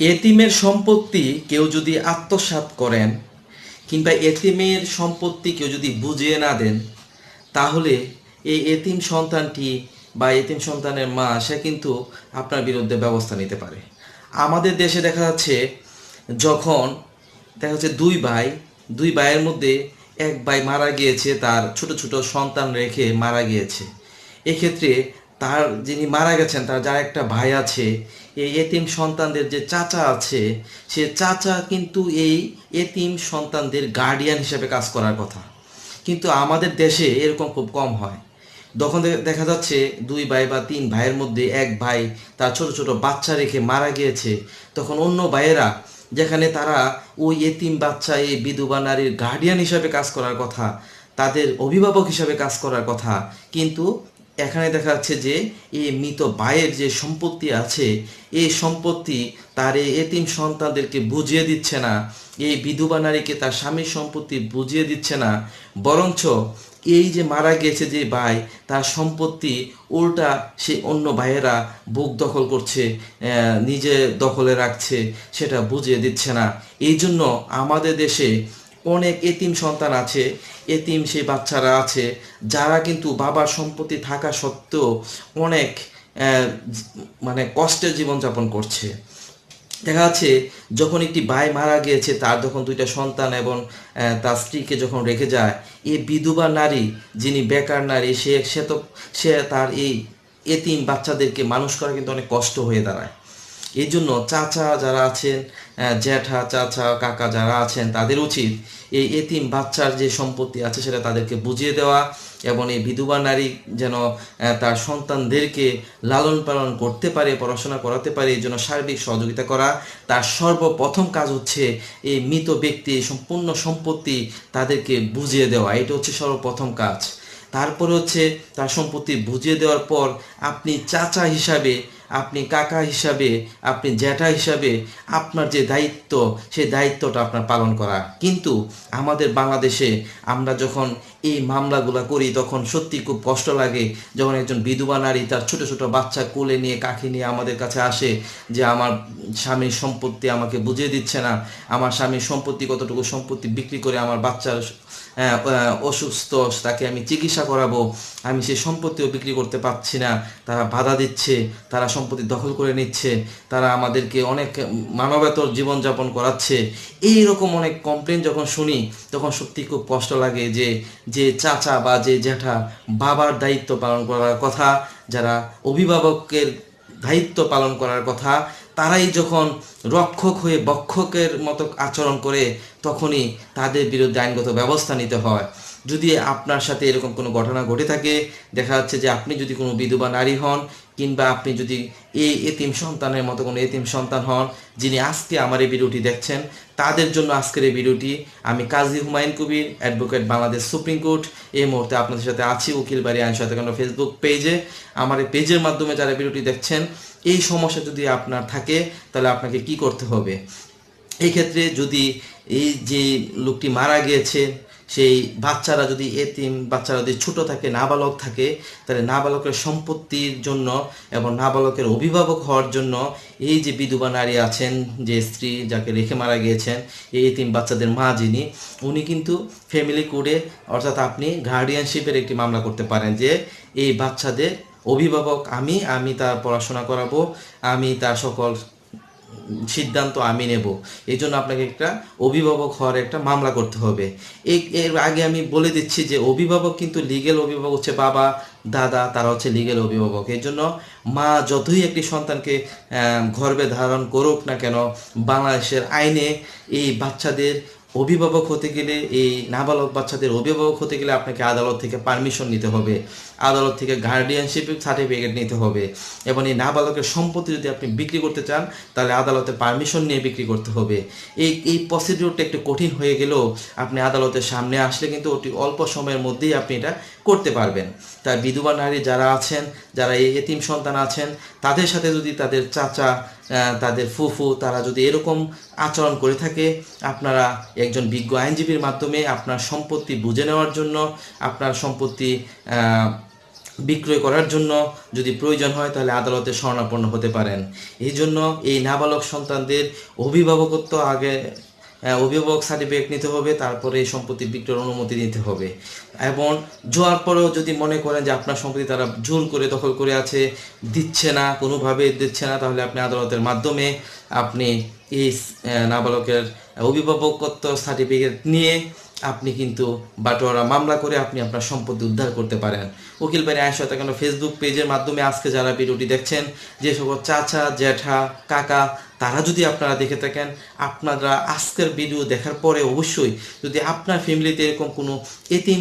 এতিমের সম্পত্তি কেউ যদি আত্মসাৎ করেন কিংবা এতিমের সম্পত্তি কেউ যদি বুঝিয়ে না দেন, তাহলে এই এতিম সন্তানটি বা এতিম সন্তানের মা, সে কিন্তু আপনার বিরুদ্ধে ব্যবস্থা নিতে পারে। আমাদের দেশে দেখা যাচ্ছে যখন দেখা যাচ্ছে দুই ভাই, দুই ভাইয়ের মধ্যে এক ভাই মারা গিয়েছে, তার ছোট ছোট সন্তান রেখে মারা গিয়েছে। এক্ষেত্রে তার যিনি মারা গেছেন, তার যার একটা ভাই আছে, এই এতিম সন্তানদের যে চাচা আছে, সে চাচা কিন্তু এই এতিম সন্তানদের গার্ডিয়ান হিসেবে কাজ করার কথা। কিন্তু আমাদের দেশে এরকম খুব কম হয়। তখন দেখা যাচ্ছে দুই ভাই বা তিন ভাইয়ের মধ্যে এক ভাই তার ছোট ছোট বাচ্চা রেখে মারা গিয়েছে। তখন অন্য ভাইয়েরা, যেখানে তারা ওই এতিম বাচ্চা, এই বিধবা নারীর গার্ডিয়ান হিসাবে কাজ করার কথা, তাদের অভিভাবক হিসাবে কাজ করার কথা, কিন্তু এখানে দেখা যাচ্ছে যে এই মৃত ভাইয়ের যে সম্পত্তি আছে এই সম্পত্তি তার এই এতিম সন্তানদেরকে বুঝিয়ে দিচ্ছে না। এই বিধবা নারীকে তার স্বামীর সম্পত্তি বুঝিয়ে দিচ্ছে না। বরঞ্চ এই যে মারা গেছে যে ভাই, তার সম্পত্তি উল্টা সে অন্য ভাইয়েরা বুক দখল করছে নিজে দখলে রাখছে, সেটা বুঝিয়ে দিচ্ছে না। এই জন্য আমাদের দেশে অনেক এতিম সন্তান আছে, এতিম সেই বাচ্চারা আছে, যারা কিন্তু বাবার সম্পত্তি থাকা সত্ত্বেও অনেক মানে কষ্টের জীবনযাপন করছে। দেখা যাচ্ছে, যখন একটি ভাই মারা গিয়েছে, তার যখন দুইটা সন্তান এবং তার স্ত্রীকে যখন রেখে যায় এই বিধবা নারী, যিনি বেকার নারী, সে সে তো সে তার এই এতিম বাচ্চাদেরকে মানুষ করা কিন্তু অনেক কষ্ট হয়ে দাঁড়ায়। এই জন্য চাচা যারা আছেন জ্যাঠা, চাচা, কাকা যারা আছেন, তাদের উচিত এই এতিম বাচ্চার যে সম্পত্তি আছে সেটা তাদেরকে বুঝিয়ে দেওয়া এবং এই বিধবা নারী যেন তার সন্তানদেরকে লালন পালন করতে পারে, পড়াশোনা করাতে পারে, এই জন্য সার্বিক সহযোগিতা করা। তার সর্বপ্রথম কাজ হচ্ছে এই মৃত ব্যক্তি সম্পূর্ণ সম্পত্তি তাদেরকে বুঝিয়ে দেওয়া। এটা হচ্ছে সর্বপ্রথম কাজ। তারপরে হচ্ছে তার সম্পত্তি বুঝিয়ে দেওয়ার পর আপনি চাচা হিসাবে আপনি কাকা হিসাবে, আপনি জ্যাঠা হিসাবে, আপনার যে দায়িত্ব সেই দায়িত্বটা আপনার পালন করা। কিন্তু আমাদের বাংলাদেশে আমরা যখন এই মামলাগুলো করি, তখন সত্যি খুব কষ্ট লাগে যখন একজন বিধবা নারী তার ছোট ছোট বাচ্চা কোলে নিয়ে কাকে নিয়ে আমাদের কাছে আসে যে, আমার স্বামীর সম্পত্তি আমাকে বুঝিয়ে দিচ্ছে না। আমার স্বামীর সম্পত্তি কতটুকু সম্পত্তি বিক্রি করে আমার বাচ্চার অসুস্থ, তাকে আমি চিকিৎসা করাবো, আমি সেই সম্পত্তিও বিক্রি করতে পারছি না, তারা বাধা দিচ্ছে, তারা সম্পত্তি দখল করে নিচ্ছে, তারা আমাদেরকে অনেক মানবেতর জীবনযাপন করাচ্ছে। এই রকম অনেক কমপ্লেন যখন শুনি, তখন সত্যি খুব কষ্ট লাগে যে যে চাচা বা যে জ্যাঠা বাবার দায়িত্ব পালন করার কথা, যারা অভিভাবকের দায়িত্ব পালন করার কথা তারাই যখন রক্ষক হয়ে বক্ষকের মতো আচরণ করে, তখনই তাদের বিরুদ্ধে আইনগত ব্যবস্থা নিতে হয়। যদি আপনার সাথে এরকম কোনো ঘটনা ঘটে থাকে, দেখা যাচ্ছে যে আপনি যদি কোনো বিধবা নারী হন, কিংবা আপনি যদি এই এতিম সন্তানের মতো কোনো এতিম সন্তান হন, যিনি আজকে আমার এই ভিডিওটি দেখছেন, তাদের জন্য আজকের এই ভিডিওটি আমি Kazi Humayun Kabir, advocate Bangladesh supreme court, এই মুহূর্তে আপনাদের সাথে আছি উকিল বাড়ি আইন সহায়তা ফেসবুক পেজে। আমার এই পেজের মাধ্যমে যারা ভিডিওটি দেখছেন, এই সমস্যা যদি আপনার থাকে, তাহলে আপনাকে কি করতে হবে? এই ক্ষেত্রে যদি এই যে লোকটি মারা গিয়েছে সেই বাচ্চারা যদি এতিম, বাচ্চারা যদি ছোট থাকে, নাবালক থাকে, তাহলে নাবালকের সম্পত্তির জন্য এবং নাবালকের অভিভাবক হওয়ার জন্য এই যে বিধবা নারী আছেন, যে স্ত্রী যাকে রেখে মারা গিয়েছেন, এই এতিম বাচ্চাদের মা যিনি, উনি কিন্তু ফ্যামিলি কোডে অর্থাৎ আপনি গার্ডিয়ানশিপের একটি মামলা করতে পারেন যে, এই বাচ্চাদের অভিভাবক আমি আমি তার পড়াশোনা করাবো, আমি তার সকল সিদ্ধান্ত আমি নেব। এই জন্য আপনাকে একটা অভিভাবক হওয়ার একটা মামলা করতে হবে। এর আগে আমি বলে দিচ্ছি যে অভিভাবক কিন্তু লিগেল অভিভাবক হচ্ছে বাবা, দাদা, তারা হচ্ছে লিগেল অভিভাবক। এই জন্য মা যতই একটি সন্তানকে গর্বে ধারণ করুক না কেন, বাংলাদেশের আইনে এই বাচ্চাদের অভিভাবক হতে গেলে এই নাবালক বাচ্চাদের অভিভাবক হতে গেলে আপনাকে আদালত থেকে পারমিশন নিতে হবে। আদালত থেকে গার্ডিয়ানশিপ সার্টিফিকেট নিতে হবে এবং এই নাবালকের সম্পত্তি যদি আপনি বিক্রি করতে চান, তাহলে আদালতে পারমিশন নিয়ে বিক্রি করতে হবে। এই এই প্রসিডিউরটা একটু কঠিন হয়ে গেলেও আপনি আদালতের সামনে আসলে কিন্তু অতি অল্প সময়ের মধ্যেই আপনি এটা করতে পারবেন। তাই বিধবা নারী যারা আছেন, যারা এই এতিম সন্তান আছেন, তাদের সাথে যদি তাদের চাচা তাদের ফুফু, তারা যদি এরকম আচরণ করে থাকে, আপনারা একজন বিজ্ঞ আইনজীবীর মাধ্যমে আপনার সম্পত্তি বুঝে নেওয়ার জন্য, আপনার সম্পত্তি বিক্রয় করার জন্য যদি প্রয়োজন হয়, তাহলে আদালতে শরণাপন্ন হতে পারেন। এই জন্য এই নাবালক সন্তানদের অভিভাবকত্ব আগে অভিভাবক সার্টিফিকেট নিতে হবে, তারপরে এই সম্পত্তি বিক্রয়ের অনুমতি নিতে হবে। এবং জোয়ার পরেও যদি মনে করেন যে আপনার সম্পত্তি তারা জোর করে দখল করে আছে, দিচ্ছে না কোনোভাবে দিচ্ছে না, তাহলে আপনি আদালতের মাধ্যমে আপনি এই নাবালকের অভিভাবকত্ব সার্টিফিকেট নিয়ে আপনি কিন্তু বাটোয়ারা মামলা করে আপনি আপনার সম্পত্তি উদ্ধার করতে পারেন। উকিল বাড়ি আয়সা কেন ফেসবুক পেজের মাধ্যমে আজকে যারা ভিডিওটি দেখছেন, যে সকল চাচা, জ্যাঠা, কাকা তারা যদি আপনারা দেখে থাকেন, আপনারা আজকের ভিডিও দেখার পরে অবশ্যই যদি আপনার ফ্যামিলিতে এরকম কোনো এতিম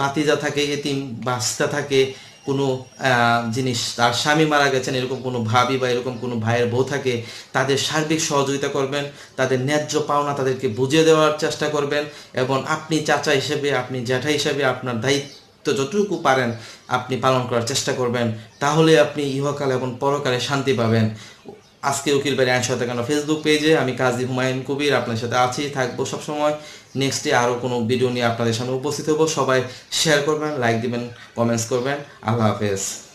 বাতিজা থাকে, এতিম বাস্তা থাকে, কোনো জিনিস, তার স্বামী মারা গেছেন, এরকম কোনো ভাবি বা এরকম কোনো ভাইয়ের বউ থাকে, তাদের সার্বিক সহযোগিতা করবেন, তাদের ন্যায্য পাওনা তাদেরকে বুঝিয়ে দেওয়ার চেষ্টা করবেন এবং আপনি চাচা হিসেবে, আপনি জ্যাঠা হিসেবে আপনার দায়িত্ব যতটুকু পারেন আপনি পালন করার চেষ্টা করবেন, তাহলে আপনি ইহকাল এবং পরকালে শান্তি পাবেন। আজকে উকিল বাড়ি আইন সহায়তা কেন ফেসবুক পেজে আমি কাজী হুমায়ুন কবির আপনার সাথে আছি, থাকব সবসময়। নেক্সটে আরও কোনো ভিডিও নিয়ে আপনাদের সামনে উপস্থিত হব। সবাই শেয়ার করবেন লাইক দিবেন কমেন্টস করবেন। আল্লাহ হাফেজ।